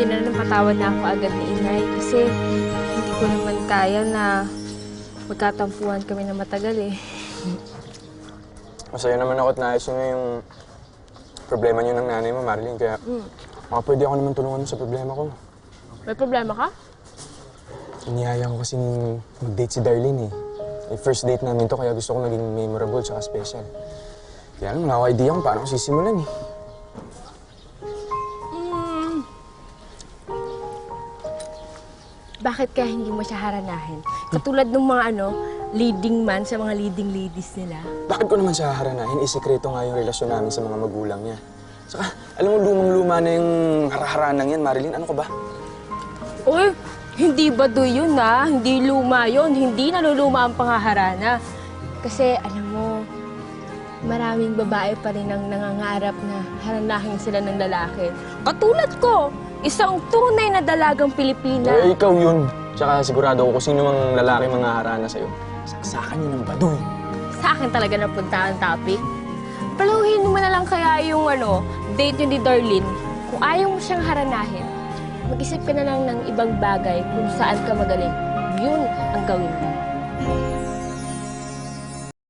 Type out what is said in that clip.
Buti na lang patawad na ako agad ni inay kasi hindi ko naman kaya na magkatampuhan kami na matagal eh. Masaya naman ako at naayos nyo na yung problema nyo ng nanay mo, Marilyn. Kaya baka pwede ako naman tulungan mo sa problema ko. May problema ka? Iniyaya ko kasi mag-date si Darlene eh. Yung first date namin to, kaya gusto ko maging memorable tsaka special. Kaya wala ako idea kung paano ko sisimulan eh. Bakit kaya hindi mo siya haranahin? Katulad ng mga ano, leading man sa mga leading ladies nila. Bakit ko naman siya haranahin? Isekreto nga yung relasyon namin sa mga magulang niya. Saka, alam mo, lumang-luma na yung haraharanang yan, Marilyn. Ano ka ba? Uy, hindi ba do yun ah? Hindi luma yun. Hindi naluluma ang pangaharana. Kasi alam mo, maraming babae pa rin ang nangangarap na haranahin sila ng lalaki. Katulad ko, isang tunay na dalagang Pilipina. Eh, ikaw yun. Tsaka sigurado ako kung sino mang lalaki mga harana sa'yo. Saksakan yun ng baduy. Sa akin talaga napunta ang topic. Paluhin mo na lang kaya yung ano, date yun ni Darlene. Kung ayaw mo siyang haranahin, mag-isip ka na lang ng ibang bagay kung saan ka magaling. Yun ang gawin mo.